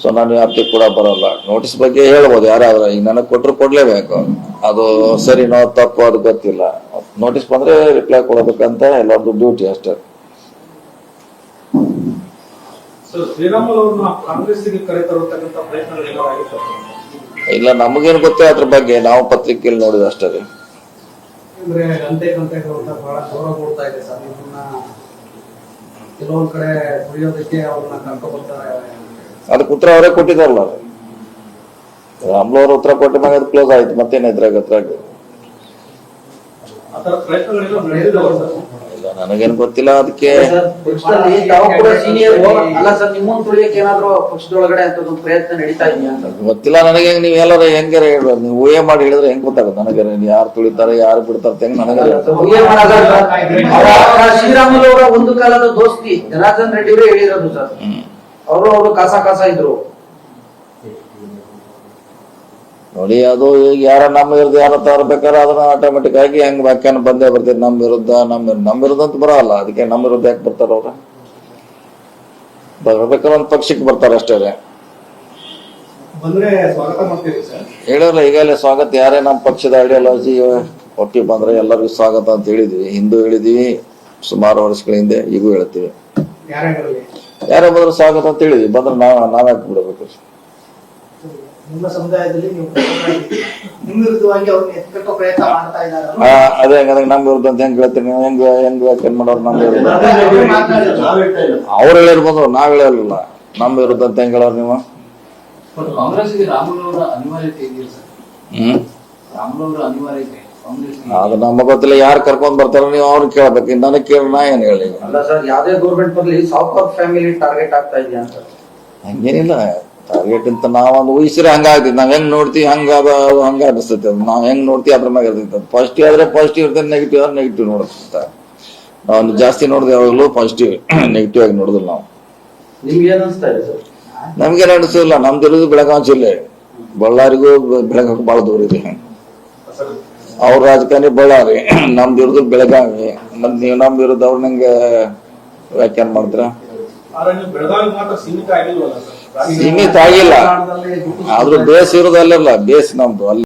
So ನಾನು ವ್ಯಾಪ್ತಿ ಕೂಡ ಬರೋಲ್ಲ. ನೋಟಿಸ್ ಬಗ್ಗೆ ಹೇಳ್ಬೋದು ಯಾರಾದ್ರೂ ಈಗ ನನಗೆ ಕೊಟ್ಟರು ಕೊಡ್ಲೇಬೇಕು. ಅದು ಸರಿನೋ ತಪ್ಪು ಅದು ಗೊತ್ತಿಲ್ಲ. ನೋಟಿಸ್ ಬಂದ್ರೆ ರಿಪ್ಲೈ ಕೊಡಬೇಕಂತ ಎಲ್ಲರದ್ದು ಡ್ಯೂಟಿ ಅಷ್ಟೇ. ಇಲ್ಲ ನಮಗೇನು ಗೊತ್ತೇ ಅದ್ರ ಬಗ್ಗೆ. ನಾವು ಪತ್ರಿಕೆಯಲ್ಲಿ ನೋಡಿದ ಅಷ್ಟೇ ಕೆಲವೊಂದ್ ಕಡೆ ಕುಡಿಯೋದಕ್ಕೆ ಅವ್ರನ್ನ ಕರ್ಕೊಂಡ್ ಬರ್ತಾರೆ. ಅದಕ್ಕೆ ಉತ್ತರ ಅವರೇ ಕೊಟ್ಟಿದಾರಲ್ಲ ಅಮ್ಲವ್ರ ಉತ್ತರ ಕೊಟ್ಟ ಮ್ಯಾಗ ಅದು ಕ್ಲೋಸ್ ಆಯ್ತು ಮತ್ತೇನ ಇದ್ರಾಗ ನನಗೇನು ಗೊತ್ತಿಲ್ಲ ಅದಕ್ಕೆ ಸರ್, ಪಕ್ಷದಲ್ಲಿ ತಾವು ಕೂಡ ಸೀನಿಯರ್ ಅಲ್ಲ ಸರ್ ನಿಮ್ಮನ್ನ ತುಳಿಯಕ್ಕೆ ಏನಾದ್ರು ಪಕ್ಷದೊಳಗಡೆ ಅಂತದೊಂದು ಪ್ರಯತ್ನ ನಡೀತಾ ಇದೆಯಾ? ಅಂತ ಗೊತ್ತಿಲ್ಲ ನನಗೆ ನೀವು ಎಲ್ಲಾರ ಹೆಂಗಾರ ಹೇಳ್ಬೋದು ನೀವು ಊಹೆ ಮಾಡಿ ಹೇಳಿದ್ರೆ ಹೆಂಗ್ ಗೊತ್ತಾಗುತ್ತೆ? ನನಗೆ ಯಾರು ತುಳಿತಾರೆ ಯಾರು ಬಿಡ್ತಾರೆ ಹೆಂಗ್ ನನಗೆ ಶ್ರೀರಾಮುಲು ಅವರ ಒಂದು ಕಾಲದ ದೋಸ್ತಿ ಜನಾರ್ದನ್ ರೆಡ್ಡಿ ಅವರೇ ಹೇಳಿರೋದು ಸರ್. ಅವರು ಅವರು ಕಾಸ ಕಾಸ ಇದ್ರು. ನೋಡಿ ಅದು ಈಗ ಯಾರ ನಮ್ಮ ವಿರುದ್ಧ ಯಾರ ತರಬೇಕಾದ್ರೆ ಅದನ್ನ ಆಟೋಮೆಟಿಕ್ ಆಗಿ ಹೆಂಗ್ ವ್ಯಾಖ್ಯಾನ ಬಂದೇ ಬರ್ತೈತಿ. ನಮ್ಮ ವಿರುದ್ಧ ನಮ್ಮ ನಮ್ಮ ವಿರುದ್ಧ ಅಂತ ಬರಲ್ಲ. ಅದಕ್ಕೆ ನಮ್ಮ ವಿರುದ್ಧ ಯಾಕೆ ಬರ್ತಾರ ಅವ್ರ? ಬರ್ಬೇಕಾದ್ರೆ ಒಂದ್ ಪಕ್ಷಕ್ಕೆ ಬರ್ತಾರೆ ಅಷ್ಟೇ ಹೇಳಲ್ಲ ಬಂದ್ರೆ ಸ್ವಾಗತ ಮಾಡ್ತೀವಿ ಸರ್. ಹೇಳಿರಲ್ಲ ಈಗಲೇ ಸ್ವಾಗತ. ಯಾರೇ ನಮ್ಮ ಪಕ್ಷದ ಐಡಿಯಾಲಜಿ ಒಟ್ಟಿಗೆ ಬಂದ್ರೆ ಎಲ್ಲರಿಗೂ ಸ್ವಾಗತ ಅಂತ ಹೇಳಿದ್ವಿ. ಹಿಂದೂ ಹೇಳಿದ್ವಿ. ಸುಮಾರು ವರ್ಷಗಳ ಹಿಂದೆ ಈಗೂ ಹೇಳ್ತೀವಿ. ಯಾರೇ ಬಂದ್ರೆ ಸ್ವಾಗತ ಅಂತ ಹೇಳಿದ್ವಿ. ಬಂದ್ರೆ ನಾವ್ ನಾವ್ಯಾಕೆ ಬಿಡಬೇಕು? ನಿಮ್ಮ ಸಮುದಾಯದಲ್ಲಿ ನೀವು ನಿಮ್ಮ ವಿರುದ್ಧವಾಗಿ ಅವ್ರನ್ನ ಎತ್ಕಟ್ಟೋ ಪ್ರಯತ್ನ ಮಾಡ್ತಾ ಇದ್ದಾರೆ? ಆ, ಅದೇ ಹಂಗಂದ್ರೆ ನಮ್ ವಿರುದ್ಧ ಅಂತ ಹೆಂಗ್ ಹೇಳ್ತೀನಿ ನೀವು? ಹೆಂಗ್ ಹೆಂಗ್ ವ್ಯಾಖ್ಯಾನ ಮಾಡೋರು ನಮ್ಮ ವಿರುದ್ಧ? ಅವ್ರು ಬಂದ್ರು ನಾವ್ ಹೇಳಿರ್ಲಿಲ್ಲ ನಮ್ಮ ವಿರುದ್ಧ ಅಂತ ಹೆಂಗ್ ಹೇಳೋರು ನೀವು? ಬಟ್ ಕಾಂಗ್ರೆಸ್ಗೆ ರಾಮುಲು ಅವರ ಅನಿವಾರ್ಯತೆ ಇದೆಯಲ್ಲ ಸರ್. ಹ್ಮ್. ರಾಮುಲು ಅವರ ಅನಿವಾರ್ಯತೆ. ಕಾಂಗ್ರೆಸ್ ಅದು ನಮ್ಮ ಗೊತ್ತಿಲ್ಲ ಯಾರು ಕರ್ಕೊಂಡ್ ಬರ್ತಾರ ನೀವು ಅವ್ರು ಕೇಳ್ಬೇಕು. ನನಗೆ ಕೇಳಿ ನಾ ಏನ್ ಹೇಳಿ? ಅಲ್ಲ ಸರ್ ಯಾವ್ದೇ ಗೌರ್ಮೆಂಟ್ ಬರ್ಲಿ ಫ್ಯಾಮಿಲಿ ಟಾರ್ಗೆಟ್ ಆಗ್ತಾ ಇದೆಯಾ ಅಂತ. ಹಂಗೇನಿಲ್ಲ. ಟಾರ್ಗೆಟ್ ಅಂತ ನಾವೊಂದು ಊಹಿಸಿದ್ರೆ ಹಂಗಾಗ್ತೈತಿ ನಾವ್ ಹೆಂಗ್ ನೋಡ್ತೀವಿ ಹಂಗ ಅದ ಹಂಗ ಅನಿಸ್ತೈತಿ. ಅದು ನಾವ್ ಹೆಂಗ್ ನೋಡ್ತೀವಿ ಅದ್ರ ಮ್ಯಾಗ ಇರ್ತೈತಿ. ಪಾಸಿಟಿವ್ ಆದ್ರೆ ಪಾಸಿಟಿವ್ ಇರ್ತದೆ ನೆಗೆಟಿವ್ ಆದ್ರೆ ನೆಗೆಟಿವ್ ನೋಡುತ್ತ ನಾವು ಜಾಸ್ತಿ ನೋಡಿದೆ ಯಾವಾಗಲೂ ಪಾಸಿಟಿವ್ ನೆಗೆಟಿವ್ ಆಗಿ ನೋಡುದಿಲ್ಲ ನಾವು. ನಿಮ್ಗೆ ಏನ್ ಅನ್ಸ್ತಾ ಇದೆ ಸರ್? ನಮ್ಗೆ ನಡೆಸಿಲ್ಲ ನಮ್ದು ಇರೋದು ಬೆಳಗಾವಿ ಜಿಲ್ಲೆ. ಬಳ್ಳಾರಿಗೂ ಬೆಳಗಾವಿ ಬಹಳ ದೂರ ಇದೆ. ಅವ್ರ ರಾಜಕಾರಣಿ ಬಳ್ಳಾರಿ ನಮ್ದು ವಿರುದ್ಧ ಬೆಳಗಾವಿ. ಮತ್ ನೀವು ನಮ್ ವಿರುದ್ಧ ಅವ್ರ ನಂಗೆ ವ್ಯಾಖ್ಯಾನ ಮಾಡಿದ್ರ ಸೀಮಿತ ಆಗಿಲ್ಲ. ಆದ್ರೂ ಬೇಸ್ ಇರೋದು ಅಲ್ಲೆಲ್ಲ ಬೇಸ್ ನಮ್ದು. ಅಲ್ಲಿ